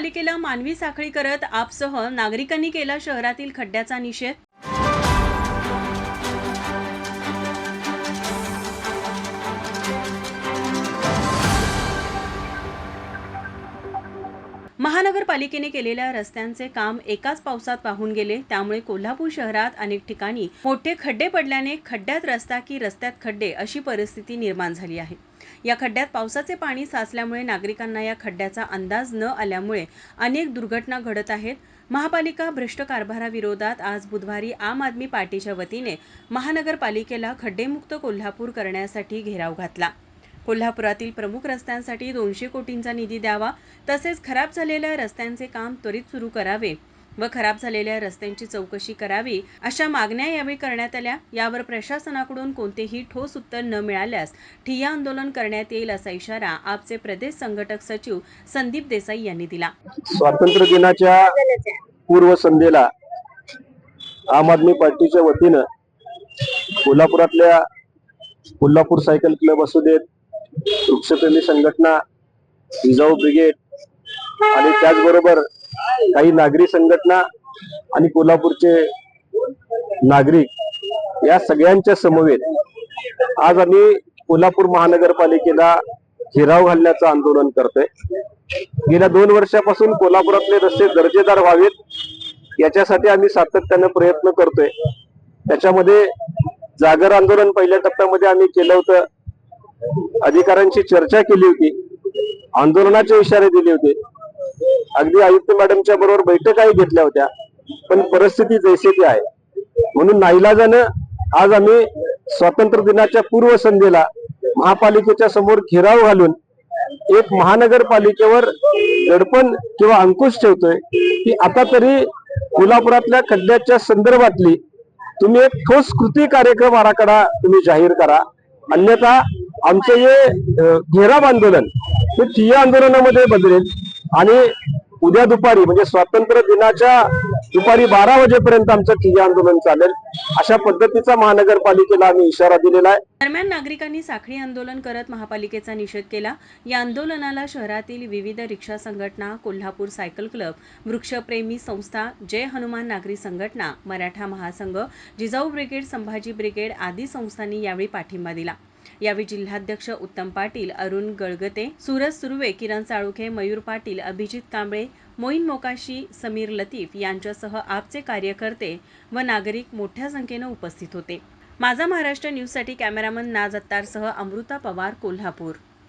महापालिकेला मानवी साखळी करत आपसह नागरिकांनी केला शहरातील खड्ड्याचा निषेध. महानगरपालिकेने केलेल्या रस्त्यांचे काम एकाच पावसात वाहून गेले. त्यामुळे कोल्हापूर शहरात अनेक ठिकाणी मोठे खड्डे पडल्याने खड्ड्यात रस्ता की रस्त्यात खड्डे अशी परिस्थिती निर्माण झाली आहे. या खड्ड्यात पावसाचे पाणी साचल्यामुळे नागरिकांना या खड्ड्याचा अंदाज न आल्यामुळे अनेक दुर्घटना घडत आहेत. महापालिका भ्रष्ट कारभाराविरोधात आज बुधवारी आम आदमी पार्टीच्या वतीने महानगरपालिकेला खड्डेमुक्त कोल्हापूर करण्यासाठी घेराव घातला. कोल्हापुरातील प्रमुख रस्त्यांसाठी दोनशे कोटींचा निधी द्यावा तसेच खराब झालेल्या रस्त्यांचे काम त्वरित सुरू करावे व खराब झालेल्या रस्त्यांची चौकशी करावी अशा मागण्या यावेळी करण्यात आल्या. यावर प्रशासनाकडून कोणतेही ठोस उत्तर न मिळाल्यास ठिय्या आंदोलन करण्यात येईल असा इशारा आपचे प्रदेश संघटक सचिव संदीप देसाई यांनी दिला. स्वातंत्र्य दिनाच्या पूर्वसंध्येला आम आदमी पार्टीच्या वतीनं कोल्हापुरातल्या कोल्हापूर सायकल क्लब असू देत वृक्षप्रेमी संघटना जिजाऊ ब्रिगेड आणि त्याचबरोबर काही नागरी संघटना आणि कोल्हापूरचे नागरिक या सगळ्यांच्या समवेत आज आम्ही कोल्हापूर महानगरपालिकेला घेराव घालण्याचं आंदोलन करतोय. गेल्या दोन वर्षापासून कोल्हापुरातले रस्ते दर्जेदार व्हावेत याच्यासाठी आम्ही सातत्यानं प्रयत्न करतोय. त्याच्यामध्ये जागर आंदोलन पहिल्या टप्प्यामध्ये आम्ही केलं होतं. अधिकाऱ्यांशी चर्चा केली होती. आंदोलनाचे इशारे दिले होते. अगदी आयुक्त मॅडमच्या बरोबर बैठकाही घेतल्या होत्या. पण परिस्थिती जैसे ती आहे. म्हणून नाईलाजानं आज आम्ही स्वातंत्र्य दिनाच्या पूर्वसंध्येला महापालिकेच्या समोर घेराव घालून एक महानगरपालिकेवर दडपण किंवा अंकुश ठेवतोय की आता तरी कोल्हापुरातल्या खड्ड्याच्या संदर्भातली तुम्ही एक ठोस कृती कार्यक्रम आराखडा तुम्ही जाहीर करा. अन्यथा आमचे हे घेराव आंदोलन हे ठिय्या आंदोलनामध्ये बदलेल. आणि उद्या दुपारी म्हणजे स्वातंत्र्य दिनाच्या दुपारी बारा वाजेपर्यंत आमचं ठिय्या आंदोलन चालेल. अशा पद्धतीचा महानगरपालिकेला आम्ही इशारा दिलेला आहे. दरम्यान नागरिकांनी साखळी आंदोलन करत महापालिकेचा निषेध केला. या आंदोलनाला शहरातील विविध रिक्षा संघटना कोल्हापूर सायकल क्लब वृक्षप्रेमी संस्था जय हनुमान नागरी संघटना मराठा महासंघ जिजाऊ ब्रिगेड संभाजी ब्रिगेड आदी संस्थांनी यावेळी पाठिंबा दिला. यावेळी जिल्हाध्यक्ष उत्तम पाटील अरुण गळगते सूरज सुर्वे किरण साळुखे मयूर पाटील अभिजित कांबळे मोईन मोकाशी समीर लतीफ यांच्यासह आपचे कार्यकर्ते व नागरिक मोठ्या संख्येनं उपस्थित होते. माझा महाराष्ट्र न्यूजसाठी कॅमेरामन नाज अत्तारसह अमृता पवार कोल्हापूर.